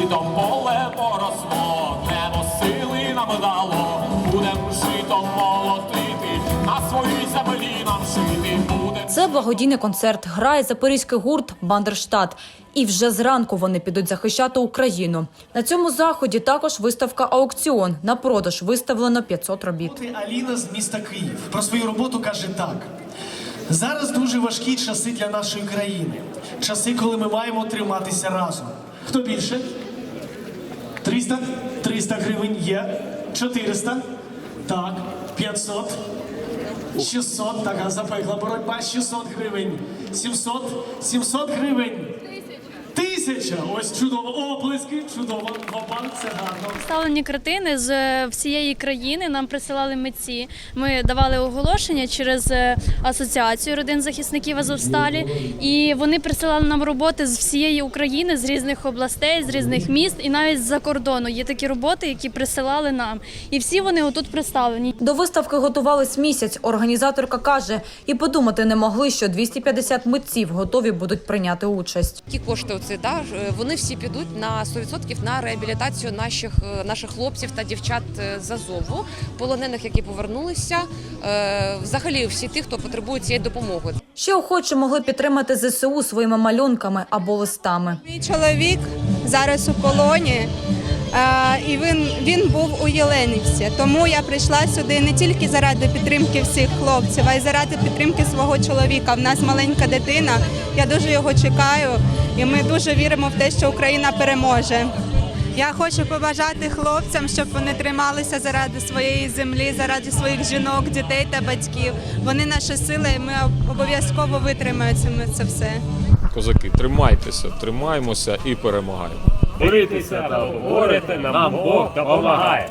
житом поле поросло, небо сили нам дало, будем житом молотити, на своїй землі нам жити буде. Це благодійний концерт. Грає запорізький гурт Бандерштат. І вже зранку вони підуть захищати Україну. На цьому заході також виставка аукціон. На продаж виставлено 500 робіт. Ти Аліна з міста Київ про свою роботу каже так. Зараз дуже важкі часи для нашої країни. Часи, коли ми маємо триматися разом. Хто більше? 300? 300 гривень є. 400? Так. 500? 600, така запекла боротьба, 600 гривень. 700? 700 гривень. Тисяча! Ось чудово. Оплески, чудово. Бабан, це гарно. Представлені картини з е, всієї країни нам присилали митці. Ми давали оголошення через е, асоціацію родин захисників Азовсталі, і вони присилали нам роботи з всієї України, з різних областей, з різних міст і навіть з-за кордону. Є такі роботи, які присилали нам. І всі вони отут представлені. До виставки готувались місяць. Організаторка каже, і подумати не могли, що 250 митців готові будуть прийняти участь. Ті кошти, оці, да, ж, вони всі підуть на 100% на реабілітацію наших, е, наших хлопців та дівчат е, з Азову, полонених, які повернулися. Е, Взагалі, всі ті, хто потребує цієї допомоги. Ще охочі могли підтримати ЗСУ своїми малюнками або листами. Мій чоловік зараз у полоні, е, і він, він був у Єленівці. Тому я прийшла сюди не тільки заради підтримки всіх хлопців, а й заради підтримки свого чоловіка. В нас маленька дитина. Я дуже його чекаю, і ми дуже віримо в те, що Україна переможе. Я хочу побажати хлопцям, щоб вони трималися заради своєї землі, заради своїх жінок, дітей та батьків. Вони наша сила, і ми обов'язково витримаємо це все. Козаки, тримайтеся, тримаємося і перемагаємо. Борітеся та говорите, нам Бог допомагає.